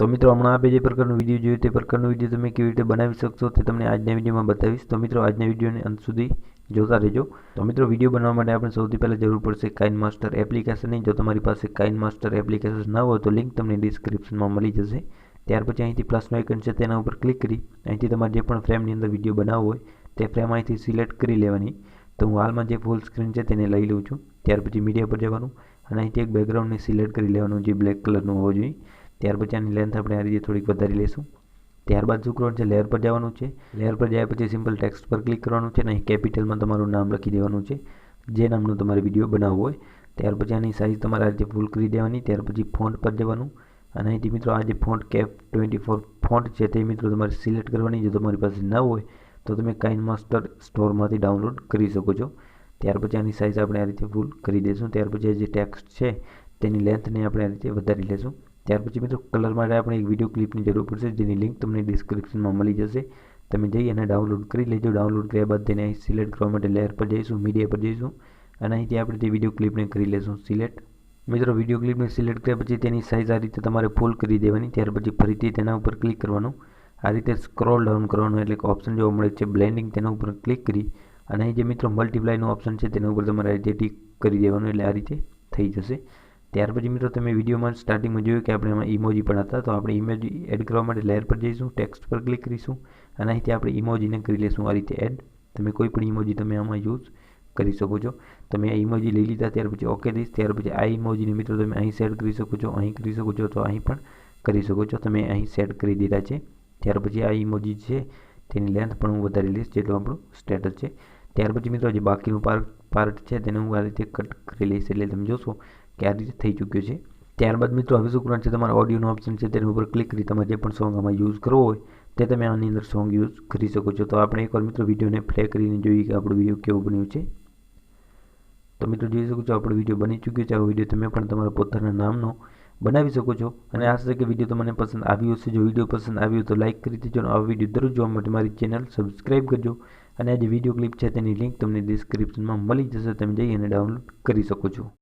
તો મિત્રો, હમણાં આપણે જે પ્રકારનો વીડિયો જોયો તે પ્રકારનો વીડિયો તમે કેવી રીતે બનાવી શકશો તે તમને આજના વિડીયોમાં બતાવીશ. તો મિત્રો, આજના વિડીયોને અંત સુધી જોતા રહેજો. તો મિત્રો વીડિયો બનાવવા માટે આપણે સૌથી પહેલાં જરૂર પડશે કાઇન માસ્ટર એપ્લિકેશનની જો તમારી પાસે કાઇન માસ્ટર એપ્લિકેશન ના હોય તો લિંક તમને ડિસ્ક્રિપ્શનમાં મળી જશે. ત્યાર પછી અહીંથી પ્લસનો આઇકન છે તેના ઉપર ક્લિક કરી અહીંથી તમારે જે પણ ફ્રેમની અંદર વીડિયો બનાવવો હોય તે ફ્રેમ અહીંથી સિલેક્ટ કરી લેવાની. તો હું હાલમાં જે ફૂલ સ્ક્રીન છે તેને લઈ લઉં છું. ત્યાર પછી મીડિયા પર જવાનું અને અહીંથી એક બેકગ્રાઉન્ડને સિલેક્ટ કરી લેવાનું જે બ્લેક કલરનું હોવો જોઈએ. ત્યાર પછી આની લેન્થ આપણે આ રીતે થોડીક વધારી લઈશું. ત્યારબાદ શું કરવાનું છે લેયર પર જવાનું છે લેયર પર જાય પછી સિમ્પલ ટેક્સ્ટ પર ક્લિક કરવાનું છે અને અહીં કેપિટલમાં તમારું નામ લખી દેવાનું છે. જે નામનો તમારે વીડિયો બનાવવો હોય, ત્યાર પછી આની સાઇઝ તમારે આ રીતે ફૂલ કરી દેવાની, ત્યાર પછી ફોન્ટ પર જવાનું. અને અહીંથી મિત્રો આ જે font cap twenty four font છે તે મિત્રો તમારે સિલેક્ટ કરવાની, જો તમારી પાસે ન હોય, તો તમે કાઇન માસ્ટર સ્ટોરમાંથી ડાઉનલોડ કરી શકો છો. ત્યાર પછી આની સાઇઝ આપણે આ રીતે ફૂલ કરી દઈશું. ત્યાર પછી જે ટેક્સ્ટ છે, તેની લેન્થને આપણે આ રીતે વધારી લઈશું. ત્યાર પછી મિત્રો કલર માટે આપણે એક વીડિયો ક્લિપની જરૂર પડશે, જેની લિંક તમને ડિસ્ક્રિપ્શનમાં મળી જશે. તમે જઈ અને ડાઉનલોડ કરી લેજો. ડાઉનલોડ કર્યા બાદ તેને અહીં સિલેક્ટ કરવા માટે લેયર પર જઈશું મીડિયા પર જઈશું. અને અહીંથી આપણે તે વીડિયો ક્લિપને કરી લેશું સિલેક્ટ મિત્રો વીડિયો ક્લિપને સિલેક્ટ કર્યા પછી તેની સાઇઝ આ રીતે તમારે ફૂલ કરી દેવાની. ત્યાર પછી ફરીથી તેના ઉપર ક્લિક કરવાનું. આ રીતે સ્ક્રોલ ડાઉન કરવાનું એટલે કે ઓપ્શન જોવા મળે છે બ્લેન્ડિંગ તેના ઉપર ક્લિક કરી. અને અહીં જે મિત્રો મલ્ટીપ્લાયનું ઓપ્શન છે, તેના ઉપર તમારે આ રીતે ટીક કરી દેવાનું એટલે આ રીતે થઈ જશે. ત્યાર પછી મિત્રો તમે વિડીયોમાં સ્ટાર્ટિંગમાં જોયું કે આપણે એમાં ઇમોજી પણ હતા, તો આપણે ઇમોજી એડ કરવા માટે લેયર પર જઈશું ટેક્સ્ટ પર ક્લિક કરીશું અને અહીંથી આપણે ઇમોજીને કરી લઈશું આ રીતે એડ તમે કોઈ પણ ઇમોજી તમે આમાં યુઝ કરી શકો છો. તમે આ ઇમોજી લઈ લીધા, ત્યાર પછી ઓકે દઈશ. ત્યાર પછી આ ઇમોજીને મિત્રો તમે અહીં સેટ કરી શકો છો, અહીં કરી શકો છો, તો અહીં પણ કરી શકો છો. તમે અહીં સેટ કરી દીધા છે. ત્યાર પછી આ ઇમોજી છે, તેની લેન્થ પણ હું વધારી લઈશ, જેટલું આપણું સ્ટેટસ છે. ત્યાર પછી મિત્રો જે બાકીનું પાર્ટ પાર્ટ છે, તેને હું આ રીતે કટ કરી લઈશ, એટલે તમે જોશો કે આ રીતે થઈ ચૂક્યો છે. ત્યારબાદ મિત્રો હવે શું કરવાનું છે તમારા ઓડિયોનો ઓપ્શન છે, તેના ઉપર ક્લિક કરી તમારે જે પણ સોંગ આમાં યુઝ કરવો હોય, તે તમે આની અંદર સોંગ યુઝ કરી શકો છો. તો આપણે એકવાર મિત્રો વિડીયોને પ્લે કરીને જોઈએ કે આપણો વીડિયો કેવો બન્યો છે. તો મિત્રો, જોઈ શકો છો, આપણો વીડિયો બની ચૂક્યો છે. આ વીડિયો તમે પણ તમારા પોતાના નામનો બનાવી શકો છો. અને આશા છે કે વીડિયો તમને પસંદ આવ્યો હશે. જો વીડિયો પસંદ આવ્યો તો લાઇક કરી દેજો અને આ વીડિયો દરરોજ જોવા માટે મારી ચેનલ સબસ્ક્રાઈબ કરજો. અને આ જે વીડિયો ક્લિપ છે, તેની લિંક તમને ડિસ્ક્રિપ્શનમાં મળી જશે. તમે જઈ અને ડાઉનલોડ કરી શકો છો.